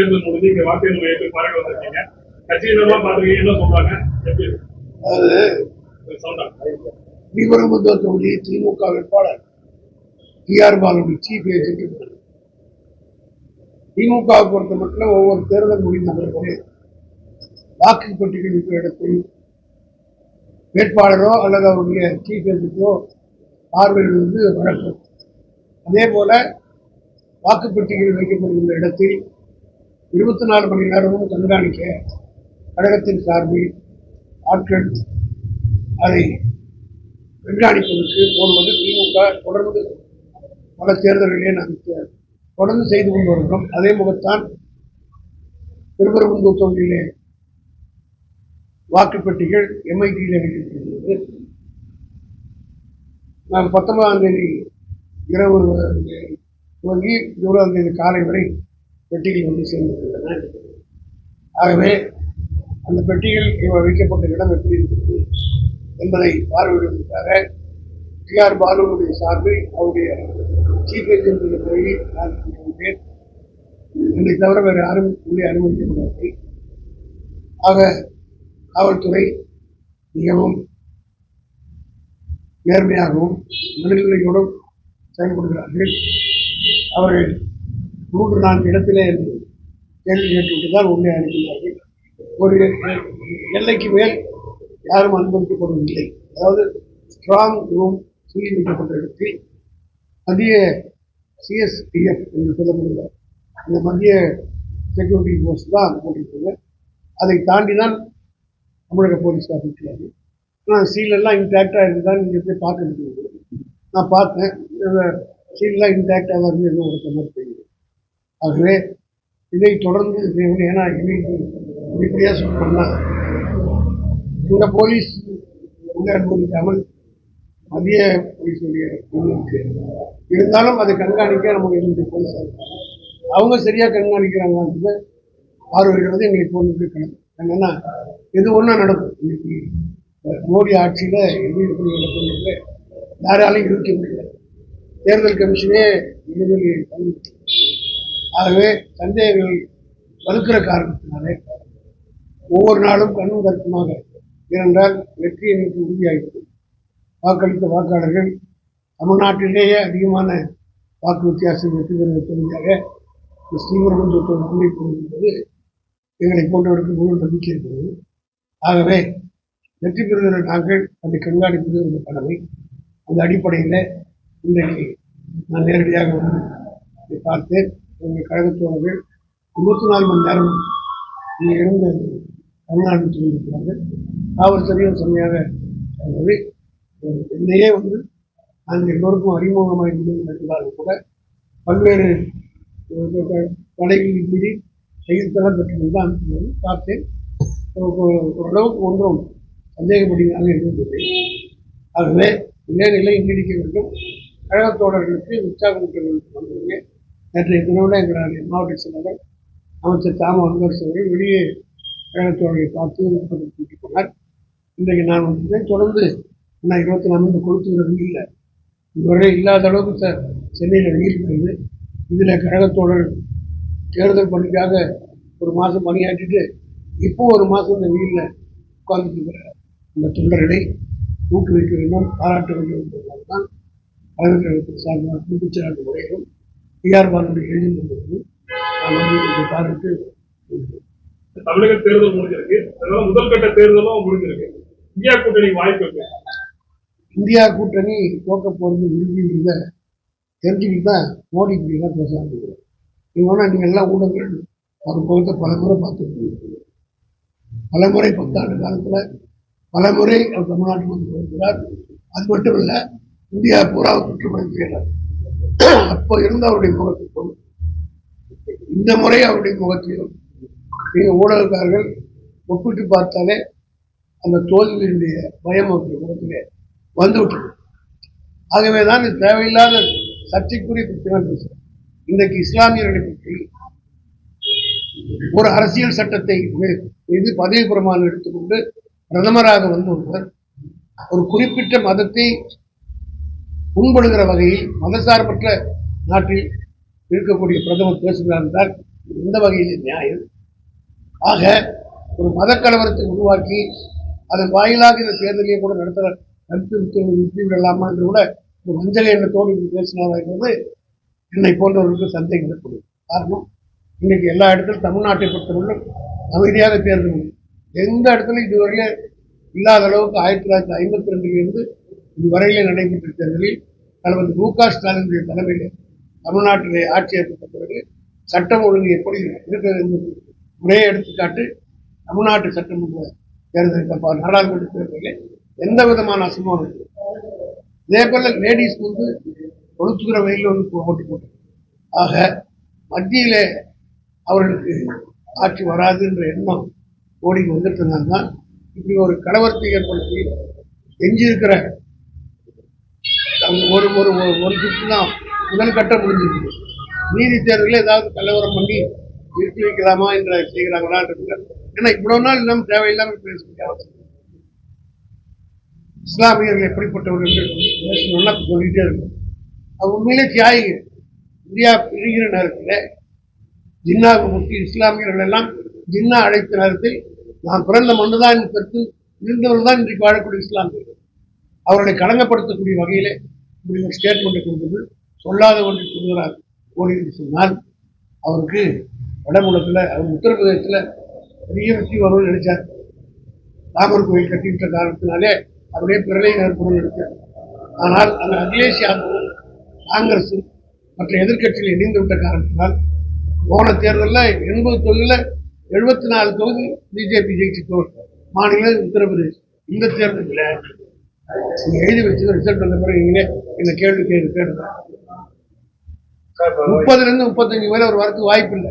தேர்தல் முடிஞ்சு இங்க வாக்கு எண்ணும் பார்க்க வந்திருக்கீங்க. கட்சியினர்லாம் பாத்துருக்கீங்க என்ன சொல்றாங்க? எப்படி? அதாவது சொன்னா ஸ்ரீபெரும்புத்தூர் தொகுதி திமுக வேட்பாளர் டி ஆர் பாலுடைய சீஃப் ஏஜென்ட் திமுக பொறுத்த மட்டும் ஒவ்வொரு தேர்தல் முடிந்த பிறகு வாக்கு பெட்டிகள் இருக்கிற இடத்தில் வேட்பாளரோ அல்லது அவருடைய சீஃப் ஏஜென்ட்டோ பார்வையிடுவது வழக்கம் அதே போல வாக்குப்பெட்டிகள் வைக்கப்படுகின்ற இடத்தில் இருபத்தி நாலு மணி நேரமும் கண்காணிக்க கழகத்தின் சார்பில் ஆட்கள் அதை கண்காணிப்பதற்கு போடுவது திமுக தொடர்ந்து பல தேர்தல்களிலே நாங்கள் தொடர்ந்து செய்து கொண்டு வருகிறோம் அதே முகத்தான் திருப்பரங்குன்றூர் தொகுதியிலே வாக்குப்பெட்டிகள் எம்ஐடியில் வைக்கப்படுகிறது நான் பத்தொன்பதாம் தேதி இரவு துவங்கி இருபதாம் தேதி காலை வரை பெட்டிகள் வந்து சேர்ந்திருக்கின்றன ஆகவே அந்த பெட்டிகள் இவ வைக்கப்பட்ட இடம் எப்படி இருக்கிறது என்பதை பார்வையிடுவதற்காக டிஆர் பாலுவுடைய சார்பில் அவருடைய சீஃப் ஏஜென்ட் போய் நான் கொண்டிருந்தேன் என்னை தவிர வேறு யாரும் உள்ளே அனுமதிக்கப்படவில்லை. ஆக காவல்துறை மிகவும் நேர்மையாகவும் மனநிலையோடும் செயல்படுகிறார்கள். அவர்கள் மூன்று நான்கு இடத்திலே இருந்து கேள்வி கேட்டுவிட்டு தான் உள்ளே அனுப்பினார்கள். ஒரு எல்லைக்கு மேல் யாரும் அனுமதிக்கப்படுவதில்லை அதாவது ஸ்ட்ராங் ரூம் சீரமைக்கப்பட்ட இடத்தில் மத்திய சிஎஸ்டிஎஃப் என்று சொல்லப்படுகிற இந்த மத்திய செக்யூரிட்டி போர்ஸ் தான் போட்டிருக்காங்க அதை தாண்டி தான் தமிழக போலீஸாக இருக்கிறாரு ஆனால் சீலெல்லாம் இன்டாக்டாக இருந்தால் நீங்கள் போய் பார்க்க முடியாது நான் பார்த்தேன். இந்த இன்டாக்டாக தான் இருந்து எதுவும் ஒரு மாதிரி ஆகவே இதை தொடர்ந்து ஏன்னா இன்னைக்கு இப்படியாக சொல்லணும்னா இந்த போலீஸ் உள்ளே அனுமதிக்காமல் மத்திய போலீஸுடைய இது இருக்கு இருந்தாலும் அதை கண்காணிக்க நமக்கு இருந்து போலீஸாக இருக்காங்க அவங்க சரியாக கண்காணிக்கிறாங்கன்றது பார்வையிடுவது எங்களுக்கு ஒன்று கணக்கு என்னென்னா எது ஒன்றா நடக்கும்? இன்னைக்கு மோடி ஆட்சியில் எது எப்படி நடக்கும் யாராலையும் இருக்க முடியல. தேர்தல் கமிஷனே எதிர்வெளி ஆகவே சந்தேகங்கள் வலுக்கிற காரணத்தினாலே ஒவ்வொரு நாளும் கண்ணும் கருத்துமாக ஏனென்றால் வெற்றி எனக்கு உறுதியாகிறது வாக்களித்த வாக்காளர்கள் தமிழ்நாட்டிலேயே அதிகமான வாக்கு வித்தியாசம் வெற்றி பெறுவது தொகுதியாக இந்த ஸ்ரீபெரும்புத்தூர் எங்களை போன்றவருக்கு முழு நம்பிக்கை இருக்கிறது. ஆகவே வெற்றி பெறுகிற நாங்கள் அதை கண்காணிப்பது ஒரு கடமை அந்த அடிப்படையில் இன்றைக்கு நான் நேரடியாக வந்து பார்த்தேன். எங்கள் கழகத்தோழர்கள் இருபத்தி நாலு மணி நேரம் இங்கே இருந்து தமிழ்நாடு கொண்டிருக்கிறார்கள் காவல்துறையும் செம்மையாக இருந்தது என்னையே வந்து நாங்கள் எல்லோருக்கும் அறிமுகமாக இருந்திருந்தாலும் கூட பல்வேறு தடைகளின் மீறி கையெழுத்தெல்லாம் பெற்று தான் பார்த்தேன். ஓரளவுக்கு ஒன்றும் சந்தேகப்படியாக இருந்தது ஆகவே இதே இங்கிடிக்க நீடிக்க வேண்டும். கழகத்தோழர்களுக்கு உற்சாகம் வேண்டும் நேற்றைய தினவில் எங்களுடைய மாவட்ட செயலாளர் அமைச்சர் தாம அன்பரசு அவர்கள் வெளியே கழகத்தோடைய பார்த்து விருப்பத்தில் போனார் இன்றைக்கு நான் வந்து தொடர்ந்து நான் இருபத்தி நாலு இந்த இல்லை. இதுவரை இல்லாத அளவுக்கு சார் சென்னையில் வெயில் இதில் கழகத்தோழர் தேர்தல் பணிக்காக ஒரு மாதம் பணியாற்றிட்டு இப்போ ஒரு மாதம் இந்த வெயிலில் உட்கார்ந்துருக்கிற அந்த இந்த தொண்டர்களை ஊக்குவிக்க வேண்டும் பாராட்ட வேண்டும் என்பதனால் தான் கழகத்திற்கு சார்பாக கூட்டுச்சாட்டு முறையிலும் டிஆர் பாலுடைய எழுதியிருந்தது நான் வந்து இதை பாராட்டு தமிழக தேர்தல் முடிஞ்சிருக்கு. அதனால முதல் கட்ட தேர்தலும் முடிஞ்சிருக்கு. இந்தியா கூட்டணி வாய்ப்பு இருக்கு இந்தியா கூட்டணி தோக்க போகிறது உறுதின்றத தெரிஞ்சுக்கிட்டு தான் மோடி இப்படிலாம் பேசாமல் நீங்கள் வேணால் நீங்கள் எல்லாம் ஊடகங்கள் அவர் முகத்தை பல முறை பார்த்துருக்கீங்க. பல முறை பத்தாண்டு காலத்தில் பல முறை அவர் தமிழ்நாட்டுக்கு வந்து வருகிறார் அது மட்டும் இல்லை இந்தியா பூரா சுற்றுப்பயணம் செய்கிறார் அப்போ இருந்த அவருடைய முகத்துக்கும் இந்த முறை அவருடைய முகத்தையும் நீங்கள் ஊடகக்காரர்கள் ஒப்பிட்டு பார்த்தாலே அந்த தோல்வியினுடைய பயம் அவருடைய முகத்திலே வந்துவிட்டது ஆகவே தான் இது தேவையில்லாத சர்ச்சைக்குரிய பிரச்சனை பேசுகிறேன் இன்றைக்கு இஸ்லாமியர்களை பற்றி ஒரு அரசியல் சட்டத்தை இது பதவி பிரமாணம் எடுத்துக்கொண்டு பிரதமராக வந்து ஒருவர் ஒரு குறிப்பிட்ட மதத்தை புண்படுகிற வகையில் மதசார்பற்ற நாட்டில் இருக்கக்கூடிய பிரதமர் பேசுகிறார் என்றால் எந்த வகையில் நியாயம். ஆக ஒரு மத கலவரத்தை உருவாக்கி அதன் வாயிலாக இந்த தேர்தலையே கூட நடத்த நடத்தி விட்டு விடலாமா என்று கூட ஒரு வஞ்சக எண்ணத்தோடு இது பேசினாரா என்பது என்னை போன்றவர்களுக்கு சந்தேகம் ஏற்படும் காரணம் இன்னைக்கு எல்லா இடத்திலும் தமிழ்நாட்டை பொறுத்தவரை அமைதியாக தேர்தல். எந்த இடத்துல இதுவரையில இல்லாத அளவுக்கு ஆயிரத்தி தொள்ளாயிரத்தி ஐம்பத்தி ரெண்டுலேருந்து இதுவரையிலே நடைபெற்ற தேர்தலில் தலைவர் மு க ஸ்டாலினுடைய தலைமையில் தமிழ்நாட்டிலே ஆட்சி ஏற்பட்ட பிறகு சட்டம் ஒழுங்கு எப்படி இருக்கிறது என்பது ஒரே எடுத்துக்காட்டு தமிழ்நாட்டு சட்டமன்ற தேர்தல் நாடாளுமன்ற தேர்தலில் எந்த விதமான அசம்பவம் இதே போல லேடிஸ் வந்து கொளுத்துகிற வகையில் வந்து ஓட்டு போட்டது ஆக மத்தியிலே அவர்களுக்கு ஆட்சி வராது என்ற எண்ணம் மோடிக்கு இருந்தால்தான் இப்படி ஒரு கலவரத்தை ஏற்படுத்தி எஞ்சியிருக்கிற ஒரு ஒரு ஒரு- ஒரு தான் முதல் கட்டம் முடிஞ்சிருக்கு நீதி தேர்தலில் ஏதாவது கலவரம் பண்ணி நிறுத்தி வைக்கலாமா என்ற செய்கிறாங்களா ஏன்னா இவ்வளோ நாள் நம்ம தேவையில்லாமல் பேச வேண்டிய அவசியம் இஸ்லாமியர்கள் எப்படிப்பட்டவர்கள் பேசணும்னா சொல்லிகிட்டே இருக்கும் அது உண்மையிலே தியாகிகள். இந்தியா பிரிகிற நேரத்தில் ஜின்னாவுக்கு முக்கிய இஸ்லாமியர்கள் எல்லாம் ஜின்னா அழைத்த நேரத்தில் நான் பிறந்த மண்ணுதான் பெற்று இருந்தவர்கள் தான் இன்றைக்கு வாழக்கூடிய இஸ்லாமியர்கள். அவர்களை களங்கப்படுத்தக்கூடிய வகையிலே இப்படி ஒரு ஸ்டேட்மெண்ட் கொடுத்தது சொல்லாத ஒன்றை சொல்கிறார் மோடி என்று சொன்னால் அவருக்கு வடமுலத்தில் அவர் உத்தரப்பிரதேசத்தில் பெரிய வெற்றி வரும்னு நினைச்சார். ராமர் கோயில் கட்டிவிட்ட காரணத்தினாலே அப்படியே பிரளய ஏற்படும் நினைச்சார். ஆனால் அந்த அகிலேஷ் யாதவும் காங்கிரஸும் மற்ற எதிர்கட்சியில் இணைந்து விட்ட காரணத்தினால் போன தேர்தலில் எண்பது தொகுதியில் எழுபத்தி நாலு தொகுதி பிஜேபி ஜெயிச்சு மாநில உத்தரப்பிரதேசம். இந்த தேர்தலில் நீங்க எழுதி வச்சு ரிசல்ட் வந்த பிறகு நீங்களே இந்த கேள்வி கேள்வி கேட்டு முப்பதுல இருந்து முப்பத்தஞ்சு மேல ஒரு வரத்துக்கு வாய்ப்பு இல்லை.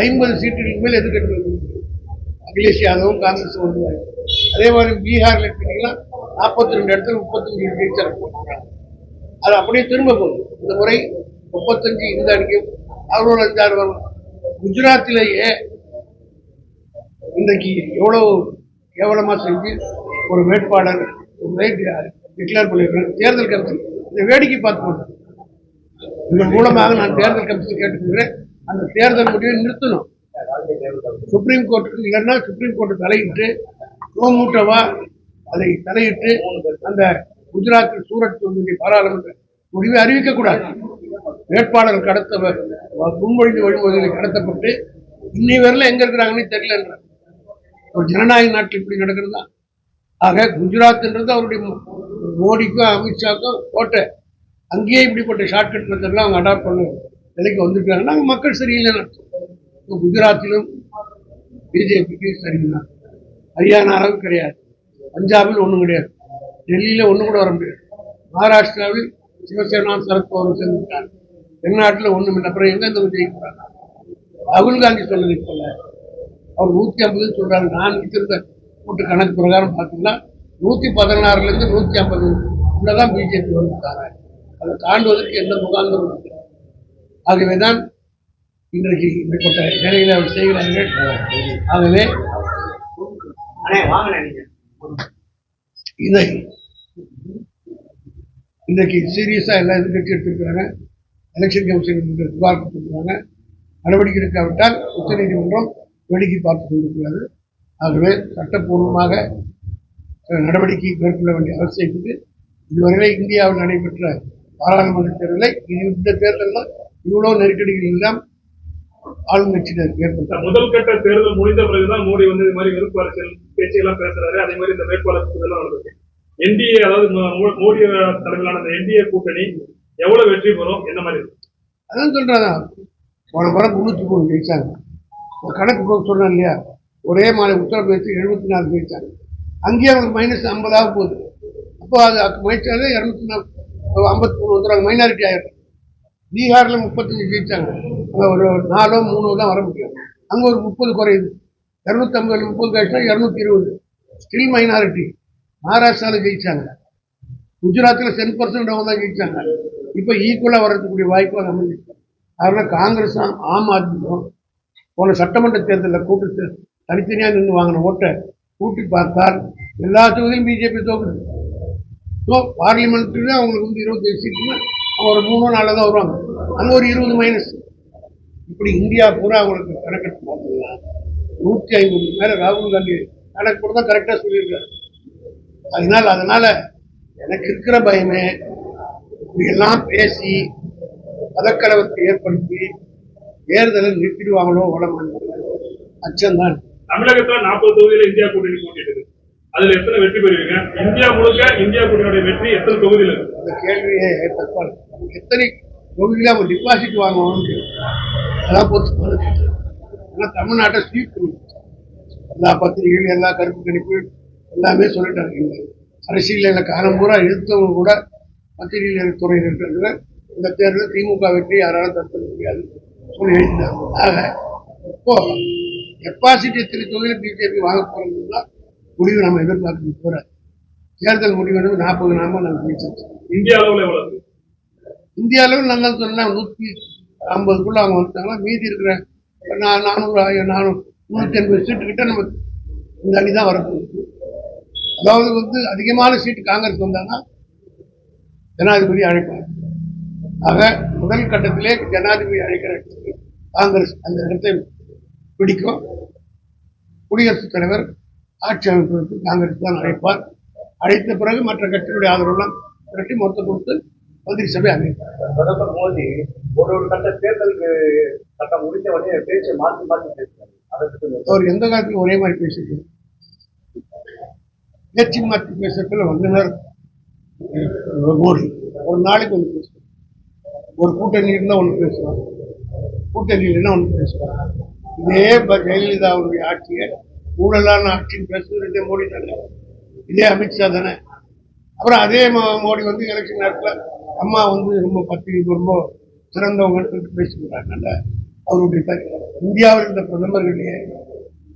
ஐம்பது சீட்டுகளுக்கு மேல எதிர்கட்சி வந்து அகிலேஷ் யாதவும் காங்கிரஸ் வருவாங்க அதே மாதிரி பீகார்ல எடுத்தீங்கன்னா நாற்பத்தி ரெண்டு இடத்துல முப்பத்தஞ்சு ஜெயிச்சாங்க அது அப்படியே திரும்ப போகுது. இந்த முறை முப்பத்தஞ்சு இந்த அணிக்கும் அவரோட அஞ்சாறு வரும். குஜராத்திலேயே இன்றைக்கு எவ்வளவு கேவலமா செஞ்சு ஒரு வேட்பாளர் டிக்ளேர் பண்ணியிருக்கிறேன் தேர்தல் கமிஷன். இந்த வேடிக்கை பார்த்து போட்டேன் இதன் மூலமாக நான் தேர்தல் கமிஷன் கேட்டுக்கிறேன் அந்த தேர்தல் முடிவை நிறுத்தணும். சுப்ரீம் கோர்ட்டுக்கு இல்லைன்னா சுப்ரீம் கோர்ட்டு தலையிட்டு கோமூட்டவா அதை தலையிட்டு அந்த குஜராத் சூரத் தொகுதி பாராளுமன்ற முடிவை அறிவிக்கக்கூடாது வேட்பாளர் கடத்த முன்மொழிந்து வழிமுறைகளை கடத்தப்பட்டு இன்னை வரல எங்க இருக்கிறாங்கன்னு தெரியல ஒரு ஜனநாயக நாட்டில் இப்படி நடக்கிறதா? ஆக குஜராத்ன்றது அவருடைய மோ- மோடிக்கும் அமித்ஷாக்கும் கோட்டை. அங்கேயே இப்படிப்பட்ட ஷார்ட்கட் மெத்தட்லாம் அவங்க அடாப்ட் பண்ண நிலைக்கு வந்துருக்காங்க. நாங்கள் மக்கள் சரியில்லைன்னு குஜராத்திலும் பிஜேபிக்கு சரியில்லை அளவு கிடையாது. பஞ்சாபில் ஒன்றும் கிடையாது. டெல்லியில் ஒன்றும் கூட வர முடியாது. மகாராஷ்டிராவில் சிவசேனா சரத்பவர் சேர்ந்துட்டாங்க தென்னாட்டில் ஒன்றும் இல்லை. அப்புறம் எங்கே இந்த ஜெயிக்கிறாங்க ராகுல் காந்தி சொன்னதை போல. அவர் நூற்றி ஐம்பது சொல்கிறாங்க நான் வச்சிருந்த கூட்டு கணக்கு பிரகாரம் பார்த்தீங்கன்னா நூற்றி பதினாறுலேருந்து நூற்றி ஐம்பது உள்ளதான் பிஜேபி வந்துட்டாங்க அதை தாண்டுவதற்கு எந்த முகாந்திரம் இல்லை. ஆகவேதான் இன்றைக்கு இப்படிப்பட்ட வேலைகளை அவர் செய்கிறார்கள். ஆகவே இதை இன்றைக்கு சீரியஸா எல்லா எதிர்கட்சி எடுத்திருக்கிறாங்க. எலெக்ஷன் கமிஷன் புகார் கொடுத்திருக்கிறாங்க நடவடிக்கை எடுக்காவிட்டால் உச்சநீதிமன்றம் வேடிக்கை பார்த்து கொண்டிருக்கிறது. ஆகவே சட்டப்பூர்வமாக நடவடிக்கை மேற்கொள்ள வேண்டிய அவசியம் இருக்குது. இதுவரையிலே இந்தியாவில் நடைபெற்ற பாராளுமன்ற தேர்தலை இந்த தேர்தலில் இவ்வளவு நெருக்கடிகள் எல்லாம் ஆளுங்கட்சியினர் ஏற்பட்டார் முதல் கட்ட தேர்தல் முடிந்த பிறகுதான் மோடி வந்து இது மாதிரி வெறுப்பு அரசியல் பேச்செல்லாம் பேசுறாரு. அதே மாதிரி இந்த வேட்பாளர் இதெல்லாம் நடந்தது என்டிஏ அதாவது மோடி தலைமையிலான அந்த என்டிஏ கூட்டணி எவ்வளவு வெற்றி பெறும்? என்ன மாதிரி? அதான் சொல்றாங்க போன முறை முன்னூற்றி மூணு ஜெயிச்சாங்க. ஒரு கணக்கு சொன்னேன் இல்லையா? ஒரே மாநில உத்தரப்பிரதேசம் எழுபத்தி நாலு ஜெயித்தாங்க அங்கேயே அவங்களுக்கு மைனஸ் ஐம்பதாக போகுது. அப்போ அது முயற்சியாலே இரநூத்தி நாலு ஐம்பத்தி மூணு வந்துடுறாங்க மைனாரிட்டி ஆயிடும். பீகாரில் முப்பத்தஞ்சு ஜெயித்தாங்க அங்கே ஒரு நாலோ மூணோ தான் வர முடியும். அங்கே ஒரு முப்பது குறையுது. இரநூத்தம்பது முப்பது கழிச்சா இரநூத்தி இருபது. ஸ்டில் மைனாரிட்டி மகாராஷ்டிராவில் ஜெயித்தாங்க குஜராத்தில் டென் பர்சன்ட் அவங்க தான் ஜெயித்தாங்க இப்போ ஈக்குவலாக வரக்கூடிய வாய்ப்பு அது அமைஞ்சிச்சு அதனால் காங்கிரஸும் ஆம் ஆத்மியும் போன சட்டமன்ற தேர்தலில் கூட்டு தனித்தனியாக நின்று வாங்கின ஓட்டை கூட்டி பார்த்தால் எல்லா தொகுதியும் பிஜேபி தோக்குது. ஸோ பார்லிமெண்ட்டில் அவங்களுக்கு வந்து இருபத்தஞ்சு சீட்டுனா அவங்க ஒரு மூணு நாளில் தான் வருவாங்க. அங்கே ஒரு இருபது மைனஸ் இப்படி இந்தியா பூரா அவங்களுக்கு கணக்கெடுத்து பார்த்தீங்கன்னா நூற்றி ஐம்பது மேலே ராகுல் காந்தி கணக்கு கூட தான் கரெக்டாக சொல்லியிருக்காரு. அதனால் அதனால் எனக்கு இருக்கிற பயமே இப்படியெல்லாம் பேசி பதக்கலவத்தை ஏற்படுத்தி தேர்தலை நிறுத்திடுவாங்களோ உடம்பு. அச்சம்தான். தமிழகத்துல நாற்பது தொகுதியில இந்தியா கூட்டணி போட்டிட்டு அதுல எத்தனை வெற்றி பெறுவீங்க? இந்தியா முழுக்க இந்தியா கூட்டணியோட வெற்றி எத்தனை தொகுதியில இருக்கு? அந்த கேள்வியே தப்பான எத்தனை தொகுதியில் அவங்க டிபாசிட் வாங்குவாங்க அதான் பொறுத்து ஆனால் தமிழ்நாட்டை ஸ்வீட் எல்லா பத்திரிகைகள் எல்லா கருப்பு கணிப்பு எல்லாமே சொல்லிட்டாங்க இந்த அரசியலில் காலம் பூரா எழுத்தவங்க கூட பத்திரிகைகள் துறையில் இருக்கிறதுல இந்த தேர்தல் திமுக வெற்றி யாராலும் தடுக்க முடியாது. சொல்லி எழுதினாங்க ஆக இப்போ டெபாசிட் எத்தனை தொகுதியில் பிஜேபி வாங்க போறதுன்னா முடிவு நம்ம எதிர்பார்க்க போற தேர்தல் முடிவு வந்து நாற்பது நாம நம்ம ஜெயிச்சிருக்கோம் இந்திய அளவுல எவ்வளவு? இந்திய அளவில் நல்லா சொன்னா நூற்றி ஐம்பதுக்குள்ள அவங்க வந்துட்டாங்கன்னா மீதி இருக்கிற நா- நானூறு ஆயிரம் நானூறு நூற்றி எண்பது சீட்டு கிட்ட நம்ம இந்த அணி தான் வரப்போகுது. அதாவது வந்து அதிகமான சீட்டு காங்கிரஸ் வந்தாங்கன்னா ஜனாதிபதி அழைப்பார். ஆக முதல் கட்டத்திலே ஜனாதிபதி அழைக்கிற காங்கிரஸ் அந்த இடத்தை பிடிக்கும். குடியரசுத் தலைவர் ஆட்சி அமைப்பதற்கு காங்கிரஸ் தான் அழைப்பார். அழைத்த பிறகு மற்ற கட்சிகளுடைய ஆதரவுலாம் திரட்டி மொத்தம் கொடுத்து மந்திரி சபை அமைப்பார். பிரதமர் மோடி ஒரு ஒரு கட்ட தேர்தலுக்கு கட்டம் முடிந்த உடனே பேச்சை மாற்றி மாற்றி அதற்கு அவர் எந்த காலத்திலும் ஒரே மாதிரி பேசிட்டு பேச்சு மாற்றி பேசுறதுல அஹ், மோடி ஒரு நாளைக்கு ஒன்று பேசுவார். ஒரு கூட்டணி இருந்தால் ஒன்று பேசுவார். கூட்டணி இல்லைன்னா ஒன்று பேசுவார். இதே ப- ஜெயலலிதா அவருடைய ஆட்சியை ஊழலான ஆட்சின்னு பேசுகிறதே மோடி தானே? இதே அமித்ஷா தானே? அப்புறம் அதே மோடி வந்து எலெக்ஷன் நேரத்தில் அம்மா வந்து ரொம்ப பத்திரிகை ரொம்ப சிறந்தவங்கன்னு பேசுகிறாங்கல்ல பேசிக்கிறாங்க அவருடைய த- இந்தியாவில் இருந்த பிரதமர்களே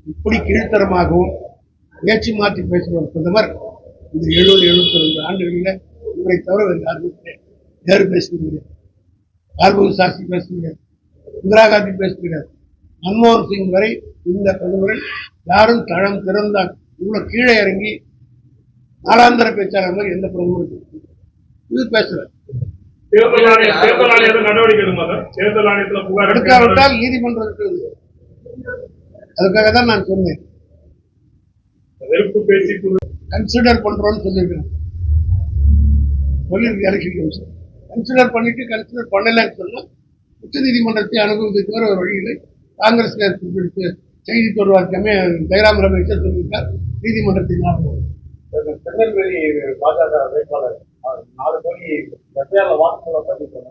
இப்படி கீழ்த்தரமாகவும் பேச்சு மாற்றி பேசுகிற ஒரு பிரதமர் இந்த எழுபது எழுபத்தி ரெண்டு ஆண்டுகளில் இவரை தவிர வேறு யாருமே யாரும் நேரு பேசுகிறது லால்பகதூர் சாஸ்திரி இந்திரா காந்தி பேசுகிறார் மன்மோகன் சிங் வரை இந்த பிரதமரை யாரும் தளம் திறந்தார் இவ்வளவு கீழே இறங்கி நாளாந்தர பேச்சாளர் மாதிரி எந்த பிரதமரும் இது பேசுறாரு எடுக்காவிட்டால் நீதிமன்றம் இருக்கிறது அதுக்காக தான் நான் சொன்னேன். கன்சிடர் பண்றோம்னு சொல்லியிருக்கிறேன். சொல்லியிருக்கு எலெக்ஷன் கமிஷன் கன்சிடர் பண்ணிட்டு கன்சிடர் பண்ணலன்னு சொன்னா உச்ச நீதிமன்றத்தை அனுபவத்துக்கு வேற ஒரு வழியில் காங்கிரஸ் குறிப்பிட்டு செய்தி தொடர்பாக்கமே ஜெயராம் ரமேஷர் சொல்லியிருக்கார் நீதிமன்றத்தை நாடுவோம் திருநெல்வேலி பாஜக வேட்பாளர் நாலு கோடி எஃப்ஐஆர்ல வாக்குகளை பதிவு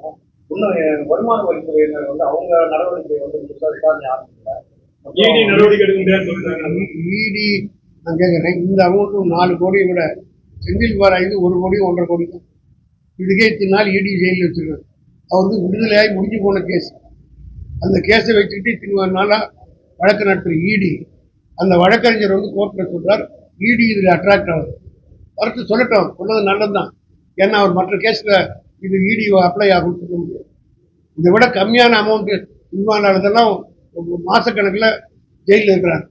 இன்னும் வருமான வரித்துறையினர் வந்து அவங்க நடவடிக்கை வந்து முழுசா விசாரணை ஆரம்பிக்கல இடி நடவடிக்கை எடுக்க இடி நான் கேட்குறேன் இந்த அமௌண்ட்டும் நாலு கோடியை விட செந்தில் பாராய்ந்து ஒரு கோடி ஒன்றரை கோடி தான் இதுக்கே இத்தனை நாள் இடி ஜெயிலில் வச்சிருக்காரு. அவர் வந்து விடுதலையாகி முடிஞ்சு போன கேஸ் அந்த கேஸை வச்சுக்கிட்டு இத்தனை நாளாக வழக்கு நடத்துகிற இடி அந்த வழக்கறிஞர் வந்து கோர்ட்டில் சொல்கிறார் இடி இதில் அட்ராக்ட் ஆகுது. வரட்டு சொல்லட்டும் சொன்னது நல்லது தான் ஏன்னா அவர் மற்ற கேஸில் இது இடி அப்ளை ஆகும் சொல்ல முடியும் இதை விட கம்மியான அமௌண்ட்டு இன்வால்வ் ஆனதெல்லாம் ஜெயிலில் இருக்கிறாங்க.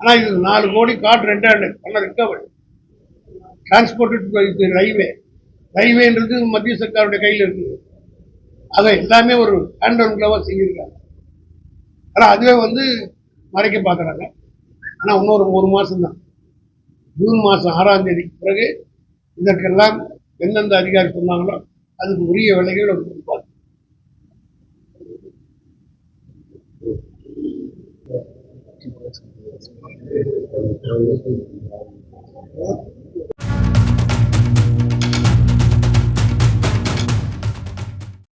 ஆனால் இது நாலு கோடி கார்டு ரெண்டாண்டு நல்ல ரிக்கவரி டிரான்ஸ்போர்ட்டு ரயில்வே ரயில்வேன்றது மத்திய சர்க்காருடைய கையில் இருக்குது. அதை எல்லாமே ஒரு ஹேண்ட் அண்ட் கிளவாக செஞ்சுருக்காங்க. ஆனால் அதுவே வந்து மறைக்க பார்க்குறாங்க. ஆனால் இன்னொரு ஒரு மாதம்தான் ஜூன் மாதம் ஆறாம் தேதிக்கு பிறகு இதற்கெல்லாம் எந்தெந்த அதிகாரி சொன்னாங்களோ அதுக்கு உரிய விலைகள் அவர் கொடுப்பார்